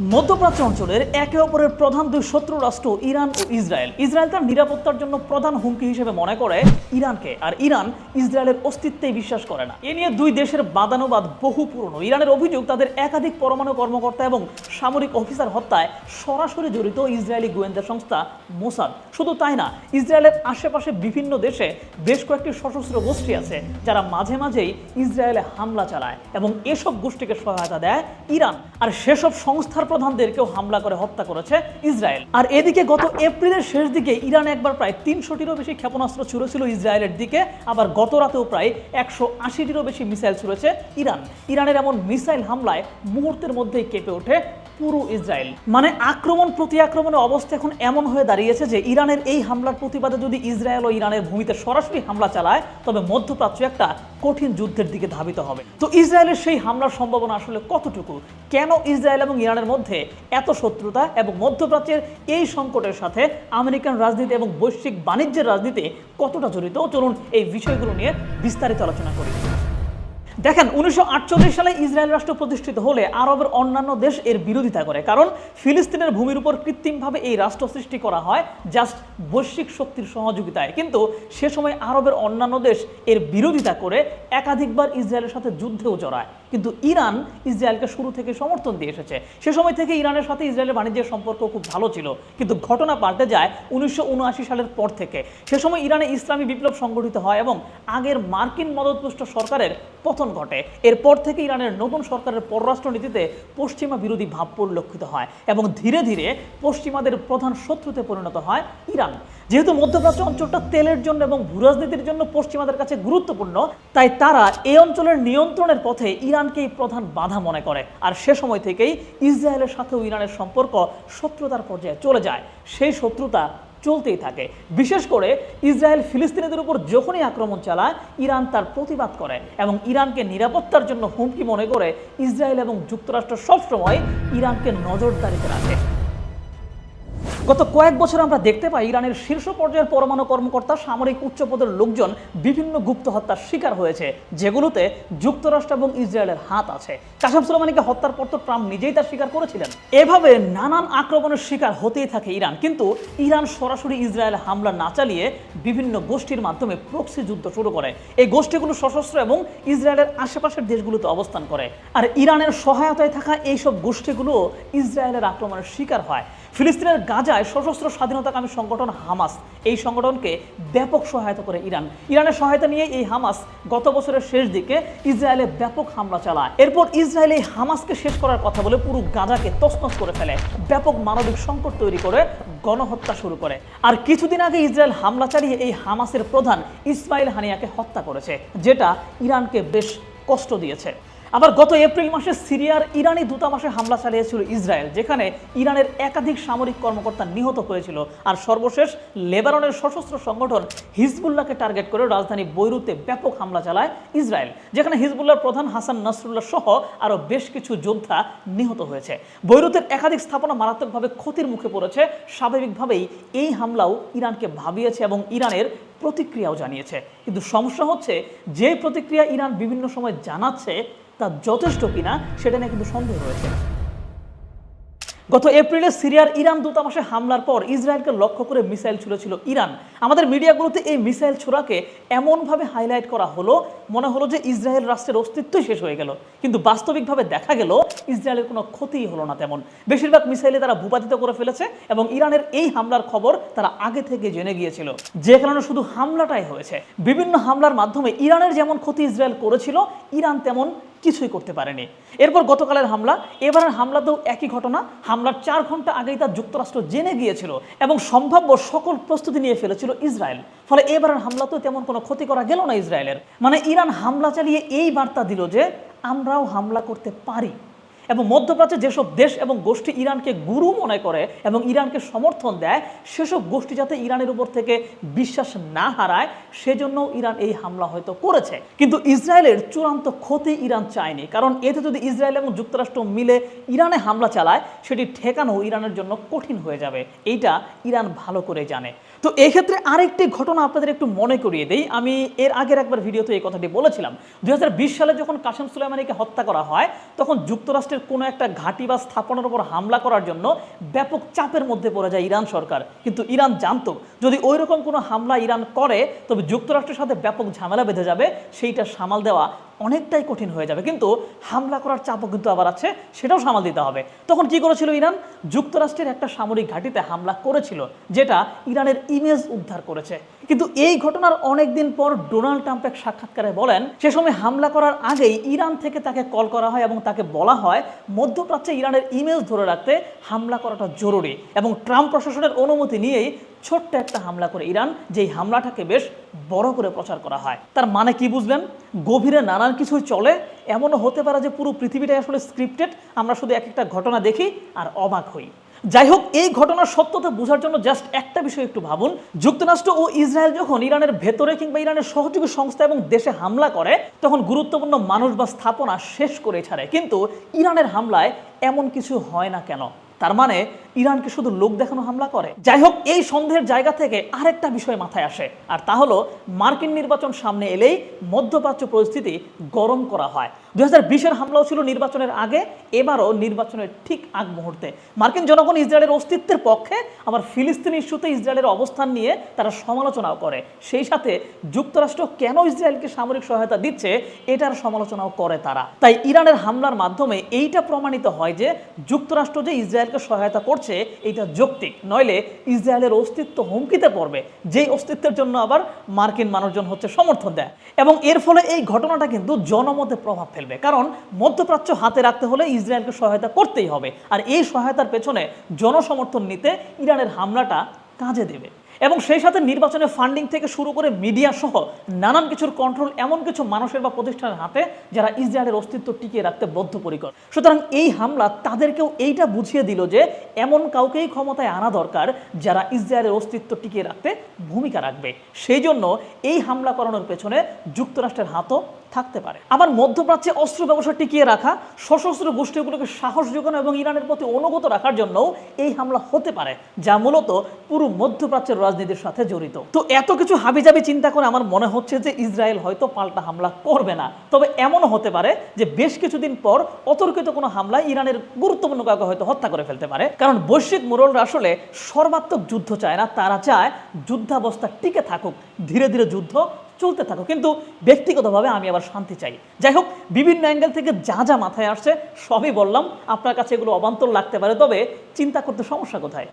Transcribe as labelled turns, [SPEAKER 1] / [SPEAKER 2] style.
[SPEAKER 1] মধ্যপ্রাচ্য অঞ্চলের একে অপরের প্রধান দুই শত্রু রাষ্ট্র ইরান ও ইসরায়েল। ইসরায়েল তার নিরাপত্তার জন্য প্রধান হুমকি হিসেবে মনে করে ইরানকে, আর ইরান ইসরায়েলের অস্তিত্বে বিশ্বাস করে না। এ নিয়ে দুই দেশের বাদানুবাদ বহু পুরনো। ইরানের অভিযোগ তাদের একাধিক পরমাণু কর্মকর্তা এবং সামরিক অফিসার হত্যায় সরাসরি জড়িত ইসরায়েলি গোয়েন্দা সংস্থা মোসাদ। শুধু তাই না, ইসরায়েলের আশেপাশে বিভিন্ন দেশে বেশ কয়েকটি সশস্ত্র গোষ্ঠী আছে যারা মাঝে মাঝেই ইসরায়েলে হামলা চালায় এবং এসব গোষ্ঠীকে সহায়তা দেয় ইরান। আর সেসব সংস্থার প্রধানদেরকেও হামলা করে হত্যা করেছে ইসরায়েল। আর এদিকে গত এপ্রিলের শেষ দিকে ইরান একবার প্রায় তিনশোটিরও বেশি ক্ষেপণাস্ত্র ছুড়েছিল ইসরায়েলের দিকে, আবার গত রাতেও প্রায় একশো আশিটিরও বেশি মিসাইল ছুড়েছে ইরান। ইরানের এমন মিসাইল হামলায় মুহূর্তের মধ্যেই কেঁপে ওঠে পুরো ইসরায়েল। মানে আক্রমণ প্রতি আক্রমণের অবস্থা এখন এমন হয়ে দাঁড়িয়েছে যে ইরানের এই হামলার প্রতিবাদে যদি ইসরায়েল ও ইরানের ভূমিতে সরাসরি হামলা চালায়, তবে মধ্যপ্রাচ্য একটা কঠিন যুদ্ধের দিকে ধাবিত হবে। তো ইসরায়েলের সেই হামলার সম্ভাবনা আসলে কতটুকু? কেন ইসরায়েল এবং ইরানের মধ্যে এত শত্রুতা এবং মধ্যপ্রাচ্যের এই সংকটের সাথে আমেরিকান রাজনীতি এবং বৈশ্বিক বাণিজ্যের রাজনীতি কতটা জড়িত? চলুন এই বিষয়গুলো নিয়ে বিস্তারিত আলোচনা করি। দেখেন, উনিশশো আটচল্লিশ সালে ইসরায়েল রাষ্ট্র প্রতিষ্ঠিত হলে আরবের অন্যান্য দেশ এর বিরোধিতা করে, কারণ ফিলিস্তিনের ভূমির উপর কৃত্রিমভাবে এই রাষ্ট্র সৃষ্টি করা হয় জাস্ট বৈশ্বিক শক্তির সহযোগিতায়। কিন্তু সে সময় আরবের অন্যান্য দেশ এর বিরোধিতা করে একাধিকবার ইসরায়েলের সাথে যুদ্ধেও জড়ায়। কিন্তু ইরান ইসরায়েলকে শুরু থেকে সমর্থন দিয়ে এসেছে। সে সময় থেকে ইরানের সাথে ইসরায়েলের বাণিজ্যের সম্পর্ক খুব ভালো ছিল, কিন্তু ঘটনা পাল্টে যায় উনিশশো উনআশি সালের পর থেকে। সে সময় ইরানে ইসলামী বিপ্লব সংগঠিত হয় এবং আগের মার্কিন মদতপুষ্ট সরকারের পতন ঘটে। এরপর থেকে ইরানের নতুন সরকারের পররাষ্ট্রনীতিতে পশ্চিমা বিরোধী ভাব পরিলক্ষিত হয় এবং ধীরে ধীরে পশ্চিমাদের প্রধান শত্রুতে পরিণত হয় ইরান। যেহেতু মধ্যপ্রাচ্য অঞ্চলটা তেলের জন্য এবং ভূরাজনীতির জন্য পশ্চিমাদের কাছে গুরুত্বপূর্ণ, তাই তারা এই অঞ্চলের নিয়ন্ত্রণের পথে ইরানকেই প্রধান বাধা মনে করে। আর সে সময় থেকেই ইসরায়েলের সাথেও ইরানের সম্পর্ক শত্রুতার পর্যায়ে চলে যায়। সেই শত্রুতা চলতেই থাকে। বিশেষ করে ইসরায়েল ফিলিস্তিনিদের উপর যখনই আক্রমণ চালায়, ইরান তার প্রতিবাদ করে এবং ইরানকে নিরাপত্তার জন্য হুমকি মনে করে ইসরায়েল এবং যুক্তরাষ্ট্র সবসময় ইরানকে নজরদারিতে রাখে। গত কয়েক বছর আমরা দেখতে পাই ইরানের শীর্ষ পর্যায়ের পরমাণু কর্মকর্তা, সামরিক উচ্চপদের লোকজন বিভিন্ন গুপ্ত হত্যার শিকার হয়েছে, যেগুলোতে যুক্তরাষ্ট্র এবং ইসরায়েলের হাত আছে। কাসাম সুলেমানিকে হত্যার পর তো ট্রাম্প নিজেই তার শিকার করেছিলেন। এভাবে নানান আক্রমণের শিকার হতেই থাকে ইরান, কিন্তু ইরান সরাসরি ইসরায়েলে হামলা না চালিয়ে বিভিন্ন গোষ্ঠীর মাধ্যমে প্রক্সি যুদ্ধ শুরু করে। এই গোষ্ঠীগুলো সশস্ত্র এবং ইসরায়েলের আশেপাশের দেশগুলোতে অবস্থান করে। আর ইরানের সহায়তায় থাকা এইসব গোষ্ঠীগুলো ইসরায়েলের আক্রমণের শিকার হয়। ফিলিস্তিনের গাজায় সশস্ত্র স্বাধীনতাকামী সংগঠন হামাস এই সংগঠনকে ব্যাপক সহায়তা করে ইরান। ইরানের সহায়তা নিয়ে এই হামাস গত বছরের শেষ দিকে ইসরায়েলে ব্যাপক হামলা চালায়। এরপর ইসরায়েল এই হামাসকে শেষ করার কথা বলে পুরো গাজাকে তছনছ করে ফেলে। ব্যাপক মানবিক সংকট তৈরি করে গণহত্যা শুরু করে। আর কিছুদিন আগে ইসরায়েল হামলা চালিয়ে এই হামাসের প্রধান ইসমাইল হানিয়াকে হত্যা করেছে, যেটা ইরানকে বেশ কষ্ট দিয়েছে। আবার গত এপ্রিল মাসে সিরিয়ার ইরানি দূতাবাসে হামলা চালিয়েছিল ইসরায়েল, যেখানে ইরানের একাধিক সামরিক কর্মকর্তা নিহত হয়েছিল। আর সর্বশেষ লেবাননের সশস্ত্র সংগঠন হিজবুল্লাহকে টার্গেট করে রাজধানী বৈরুতে ব্যাপক হামলা চালায় ইসরায়েল, যেখানে হিজবুল্লাহর প্রধান হাসান নাসরুল্লাহ সহ আরও বেশ কিছু যোদ্ধা নিহত হয়েছে। বৈরুতের একাধিক স্থাপনা মারাত্মকভাবে ক্ষতির মুখে পড়েছে। স্বাভাবিকভাবেই এই হামলাও ইরানকে ভাবিয়েছে এবং ইরানের প্রতিক্রিয়াও জানিয়েছে। কিন্তু সমস্যা হচ্ছে, যে প্রতিক্রিয়া ইরান বিভিন্ন সময় জানাচ্ছে তা যথেষ্ট কিনা, সেটা নিয়ে কিন্তু সন্দেহ রয়েছে। গত এপ্রিলে সিরিয়ার ইরান দূতাবাসে হামলার পর ইসরায়েলকে লক্ষ্য করে মিসাইল ছুড়েছিল ইরান। আমাদের মিডিয়াগুলোতে এই মিসাইল ছোড়াকে এমনভাবে হাইলাইট করা হলো, মনে হলো যে ইসরায়েল রাষ্ট্রের অস্তিত্বই শেষ হয়ে গেল। কিন্তু বাস্তবিকভাবে দেখা গেল, ইসরায়েলের কোনো ক্ষতিই হলো না তেমন। বেশিরভাগ মিসাইলে তারা ভূপাতিত করে ফেলেছে এবং ইরানের এই হামলার খবর তারা আগে থেকে জেনে গিয়েছিল। যে কারণে শুধু হামলাটাই হয়েছে। বিভিন্ন হামলার মাধ্যমে ইরানের যেমন ক্ষতি ইসরায়েল করেছিল, ইরান তেমন কিছুই করতে পারেনি। এরপর গতকালের হামলা, এবারের হামলাতেও একই ঘটনা। হামলার চার ঘণ্টা আগেই তার যুক্তরাষ্ট্র জেনে গিয়েছিল এবং সম্ভাব্য সকল প্রস্তুতি নিয়ে ফেলেছিল ইসরায়েল। ফলে এবারের হামলাতেও তেমন কোনো ক্ষতি করা গেল না ইসরায়েলের। মানে ইরান হামলা চালিয়ে এই বার্তা দিল যে, আমরাও হামলা করতে পারি। এবং মধ্যপ্রাচ্যে যেসব দেশ এবং গোষ্ঠী ইরানকে গুরু মনে করে এবং ইরানকে সমর্থন দেয়, সেসব গোষ্ঠী যাতে ইরানের উপর থেকে বিশ্বাস না হারায় সেজন্য ইরান এই হামলা হয়তো করেছে। কিন্তু ইসরায়েলের চূড়ান্ত ক্ষতি ইরান চায়নি। কারণ এতে যদি ইসরায়েল এবং যুক্তরাষ্ট্র মিলে ইরানে হামলা চালায়, সেটি ঠেকানো ইরানের জন্য কঠিন হয়ে যাবে। এইটা ইরান ভালো করে জানে। তো তো এই ক্ষেত্রে আরেকটি ঘটনা আপনাদের একটু মনে করিয়ে দেই। আমি এর আগের একবার ভিডিওতে এই কথাটি বলেছিলাম। দু হাজার বিশ সালে যখন কাসেম সুলাইমানিকে হত্যা করা হয়, তখন যুক্তরাষ্ট্রের কোনো একটা ঘাঁটি বা স্থাপনার উপর হামলা করার জন্য ব্যাপক চাপের মধ্যে পড়ে যায় ইরান সরকার। কিন্তু ইরান জানতো, যদি ওই রকম কোনো হামলা ইরান করে, তবে যুক্তরাষ্ট্রের সাথে ব্যাপক ঝামেলা বেঁধে যাবে, সেইটা সামাল দেওয়া অনেকটাই কঠিন হয়ে যাবে। কিন্তু হামলা করার চাপও কিন্তু আবার আছে, সেটাও সামাল দিতে হবে। তখন কি করেছিল ইরান? যুক্তরাষ্ট্রের একটা সামরিক ঘাঁটিতে হামলা করেছিল, যেটা ইরানের ইমেজ উদ্ধার করেছে। কিন্তু এই ঘটনার অনেক দিন পর ডোনাল্ড ট্রাম্প এক সাক্ষাৎকারে বলেন, সে সময় হামলা করার আগেই ইরান থেকে তাকে কল করা হয় এবং তাকে বলা হয় মধ্যপ্রাচ্যে ইরানের ইমেজ ধরে রাখতে হামলা করাটা জরুরি এবং ট্রাম্প প্রশাসনের অনুমতি নিয়েই ছোট্ট একটা হামলা করে ইরান, যেই হামলাটাকে বেশ বড় করে প্রচার করা হয়। তার মানে কি বুঝলেন? গভীরে নানান কিছুই চলে, এমনও হতে পারে যে পুরো পৃথিবীটাই আসলে স্ক্রিপ্টেড আমরা শুধু এক একটা ঘটনা দেখি আর অবাক হই। যাই হোক, এই ঘটনার সত্যতা বোঝার জন্য জাস্ট একটা বিষয় একটু ভাবুন। যুক্তরাষ্ট্র ও ইসরায়েল যখন ইরানের ভেতরে কিংবা ইরানের সহযোগী সংস্থা এবং দেশে হামলা করে, তখন গুরুত্বপূর্ণ মানুষ বা স্থাপনা শেষ করে ছাড়ে। কিন্তু ইরানের হামলায় এমন কিছু হয় না কেন? তার মানে ইরানকে শুধু লোক দেখানো হামলা করে? যাই হোক, এই সন্দেহের জায়গা থেকে আরেকটা বিষয় মাথায় আসে, আর তা হলো, মার্কিন নির্বাচন সামনে এলেই মধ্যপ্রাচ্য পরিস্থিতি গরম করা হয়। দু হাজার বিশের হামলাও ছিল নির্বাচনের আগে, এবারও নির্বাচনের ঠিক আগ মুহূর্তে। মার্কিন জনগণ ইসরায়েলের অস্তিত্বের পক্ষে আবার ফিলিস্তিন ইস্যুতে ইসরায়েলের অবস্থান নিয়ে তারা সমালোচনাও করে। সেই সাথে যুক্তরাষ্ট্র কেন ইসরায়েলকে সামরিক সহায়তা দিচ্ছে, এটার সমালোচনাও করে তারা। তাই ইরানের হামলার মাধ্যমে এইটা প্রমাণিত হয় যে যুক্তরাষ্ট্র যে ইসরায়েলকে সহায়তা করছে, এইটা যৌক্তিক। নইলে ইসরায়েলের অস্তিত্ব হুমকিতে পড়বে। যেই অস্তিত্বের জন্য আবার মার্কিন মানুষজন হচ্ছে সমর্থন দেয়। এবং এর ফলে এই ঘটনাটা কিন্তু জনমতে প্রভাব ফেলবে। কারণ মধ্যপ্রাচ্য হাতে রাখতে হলে ইসরায়েলকে সহায়তা করতেই হবে। আর এই সহায়তার পেছনে জনসমর্থন নিতে ইরানের হামলাটা কাজে দেবে। এবং সেই সাথে নির্বাচনে ফান্ডিং থেকে শুরু করে মিডিয়া সহ নানান কিছুর কন্ট্রোল এমন কিছু মানুষের বা প্রতিষ্ঠানের হাতে যারা ইসরায়েলের অস্তিত্ব টিকিয়ে রাখতে বদ্ধপরিকর। সুতরাং এই হামলা তাদেরকেও এইটা বুঝিয়ে দিল যে এমন কাউকেই ক্ষমতায় আনা দরকার যারা ইসরায়েলের অস্তিত্ব টিকিয়ে রাখতে ভূমিকা রাখবে। সেই জন্য এই হামলা করানোর পেছনে যুক্তরাষ্ট্রের হাতও থাকতে পারে। আবার মধ্যপ্রাচ্যে অস্ত্র ব্যবসা টিকিয়ে রাখা, সশস্ত্র গোষ্ঠীগুলোকে সাহস যোগানো এবং ইরানের প্রতি অনুগত রাখার জন্যও এই হামলা হতে পারে, যা মূলত পুরো মধ্যপ্রাচ্যের রাজনীতির সাথে জড়িত। তো এত কিছু হাবিজাবি চিন্তা করে আমার মনে হচ্ছে যে ইসরায়েল হয়তো পাল্টা হামলা করবে না। তবে এমনও হতে পারে যে বেশ কিছুদিন পর অতর্কিত কোনো হামলায় ইরানের গুরুত্বপূর্ণ কাউকে হয়তো হত্যা করে ফেলতে পারে। কারণ বৈশ্বিক মোড়লরা আসলে সর্বাত্মক যুদ্ধ চায় না, তারা চায় যুদ্ধাবস্থা টিকে থাকুক, ধীরে ধীরে যুদ্ধ চলতে থাকো কিন্তু ব্যক্তিগতভাবে আমি আবার শান্তি চাই। যাই হোক, বিভিন্ন অ্যাঙ্গেল থেকে যা যা মাথায় আসছে, সবই বললাম। আপনার কাছে এগুলো অবান্তর লাগতে পারে, তবে চিন্তা করতে সমস্যা কোথায়?